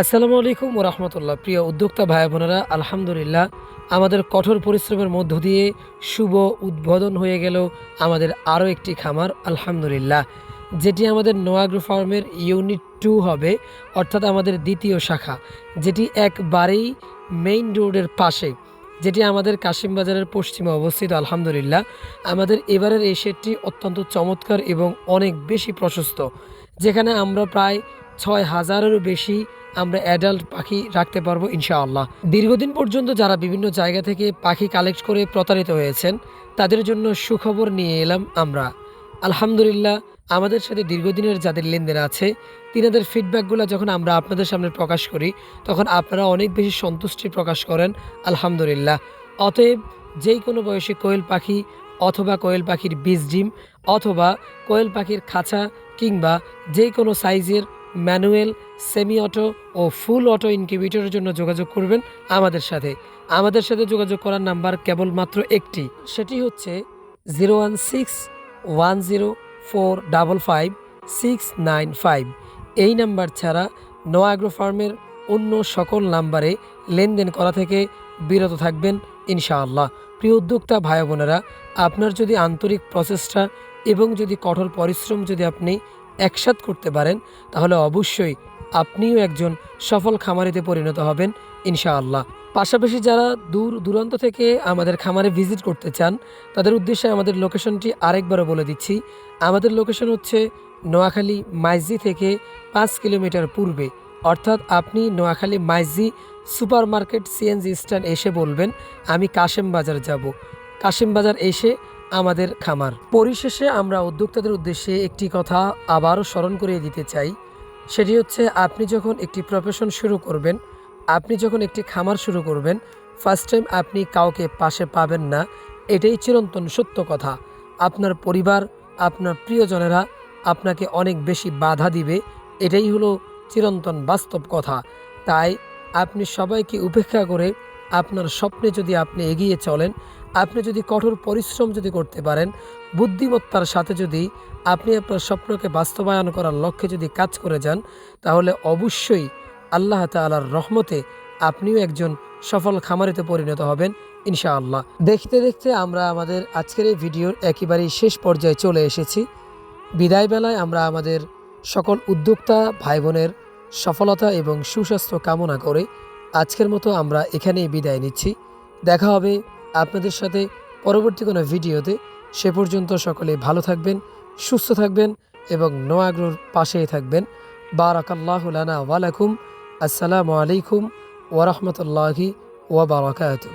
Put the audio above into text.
আসসালামু আলাইকুম ও রহমতুল্লাহ। প্রিয় উদ্যোক্তা ভাই বোনেরা, আলহামদুলিল্লাহ। আমাদের কঠোর পরিশ্রমের মধ্য দিয়ে শুভ উদ্বোধন হয়ে গেল আমাদের আরও একটি খামার, আলহামদুলিল্লাহ। যেটি আমাদের নোয়াগ্রো ফার্মের ইউনিট টু হবে, অর্থাৎ আমাদের দ্বিতীয় শাখা, যেটি একবারেই মেইন রোডের পাশে, যেটি আমাদের কাশিমবাজারের পশ্চিমে অবস্থিত, আলহামদুলিল্লাহ। আমাদের এবারের এই শেডটি অত্যন্ত চমৎকার এবং অনেক বেশি প্রশস্ত, যেখানে আমরা প্রায় ছয় হাজারেরও বেশি আমরা অ্যাডাল্ট পাখি রাখতে পারব ইনশাআল্লাহ। দীর্ঘদিন পর্যন্ত যারা বিভিন্ন জায়গা থেকে পাখি কালেক্ট করে প্রতারিত হয়েছেন, তাদের জন্য সুখবর নিয়ে এলাম আমরা। আলহামদুলিল্লাহ, আমাদের সাথে দীর্ঘদিনের যাদের লেনদেন আছে, তিনাদের ফিডব্যাকগুলো যখন আমরা আপনাদের সামনে প্রকাশ করি, তখন আপনারা অনেক বেশি সন্তুষ্টি প্রকাশ করেন, আলহামদুলিল্লাহ। অতএব যেই কোনো বয়সে কোয়েল পাখি অথবা কোয়েল পাখির বীজ ডিম অথবা কোয়েল পাখির খাঁচা কিংবা যে কোনো সাইজের ম্যানুয়াল সেমি অটো ও ফুল অটো ইনকিউবেটরের জন্য যোগাযোগ করবেন আমাদের সাথে। আমাদের সাথে যোগাযোগ করার নাম্বার কেবলমাত্র একটি। সেটি হচ্ছে zero one six one zero four double five six nine five. এই নাম্বার ছাড়া নোয়াগ্রো ফার্মের অন্য সকল নাম্বারে লেনদেন করা থেকে বিরত থাকবেন ইনশাআল্লাহ। প্রিয় উদ্যোক্তা ভাই বোনেরা আপনার যদি আন্তরিক প্রচেষ্টা এবং যদি কঠোর পরিশ্রম যদি আপনি একসাথ করতে পারেন, তাহলে অবশ্যই আপনিও একজন সফল খামারিতে পরিণত হবেন, ইনশাআল্লাহ। পাশাপাশি যারা দূর দূরান্ত থেকে আমাদের খামারে ভিজিট করতে চান, তাদের উদ্দেশ্যে আমাদের লোকেশনটি আরেকবারও বলে দিচ্ছি। আমাদের লোকেশন হচ্ছে নোয়াখালী মাইজি থেকে পাঁচ কিলোমিটার পূর্বে। অর্থাৎ আপনি Noakhali Maijdee super market CNG stand এসে বলবেন, আমি কাশেম বাজার যাব। কাশেম বাজার এসে আমাদের খামার। পরিশেষে আমরা উদ্যোক্তাদের উদ্দেশ্যে একটি কথা আবারও স্মরণ করিয়ে দিতে চাই। সেটি হচ্ছে, আপনি যখন একটি প্রফেশন শুরু করবেন, আপনি যখন একটি খামার শুরু করবেন ফার্স্ট টাইম আপনি কাউকে পাশে পাবেন না, এটাই চিরন্তন সত্য কথা। আপনার পরিবার, আপনার প্রিয়জনেরা আপনাকে অনেক বেশি বাধা দিবে, এটাই হলো চিরন্তন বাস্তব কথা। তাই আপনি সবাইকে উপেক্ষা করে আপনার স্বপ্নে যদি আপনি এগিয়ে চলেন আপনি যদি কঠোর পরিশ্রম যদি করতে পারেন, বুদ্ধিমত্তার সাথে যদি আপনি আপনার স্বপ্নকে বাস্তবায়ন করার লক্ষ্যে যদি কাজ করে যান, তাহলে অবশ্যই আল্লাহ তালার রহমতে আপনিও একজন সফল খামারিতে পরিণত হবেন, ইনশাআল্লাহ। দেখতে দেখতে আমরা আমাদের আজকের এই ভিডিওর একেবারেই শেষ পর্যায়ে চলে এসেছি। বিদায় বেলায় আমরা আমাদের সকল উদ্যোক্তা ভাই বোনের সফলতা এবং সুস্বাস্থ্য কামনা করে আজকের মতো আমরা এখানেই বিদায় নিচ্ছি। দেখা হবে আপনাদের সাথে পরবর্তী কোনো ভিডিওতে সে পর্যন্ত সকলে ভালো থাকবেন, সুস্থ থাকবেন এবং নোয়াগ্রোর পাশেই থাকবেন। বারাকাল্লাহ ওয়ালাইকুম আসসালামু আলাইকুম ওরহমতুল্লাহি ওবরাকাতু